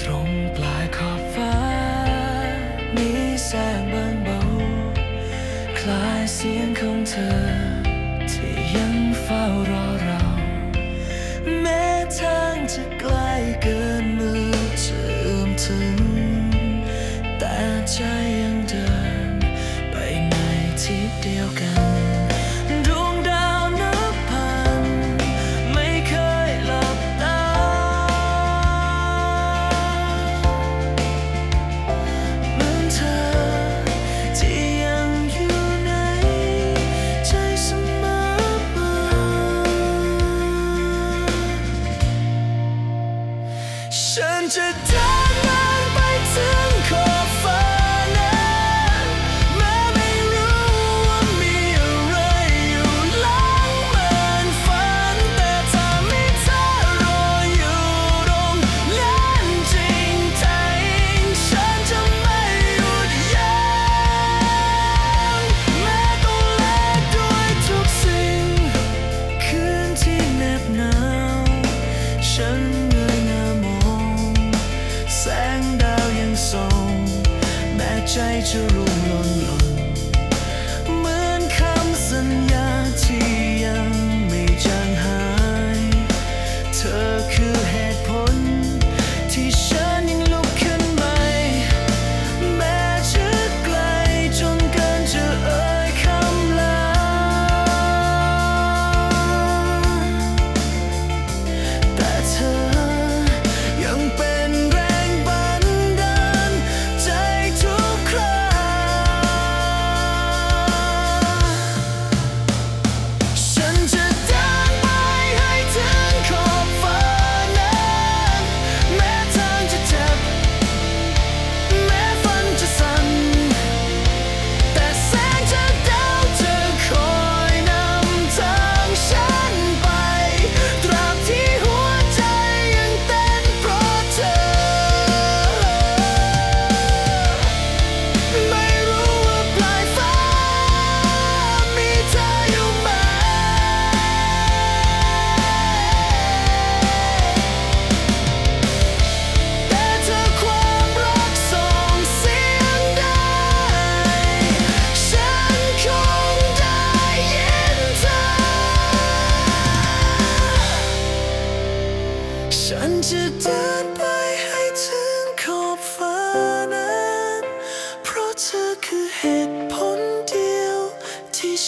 ตรงปลายขอบฟ้า มีแสงบางบา คลายเสียงของเธอ ที่ยังเฝ้ารอเรา แม้ทางจะไกลเกินมือจะเอื้อมถึง แต่ใจยังเดิน ไปในทิศเดียวกัน 甚至。 ใช่เ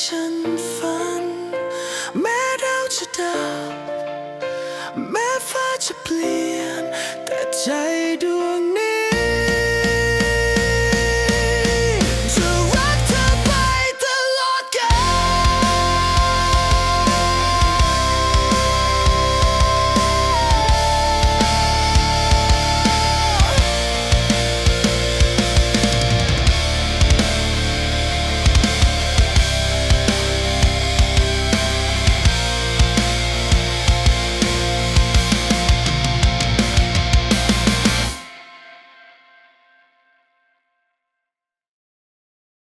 ฉันฝัน แม้ดาวจะดับแม้ฟ้าจะเปลี่ยนแต่ใจ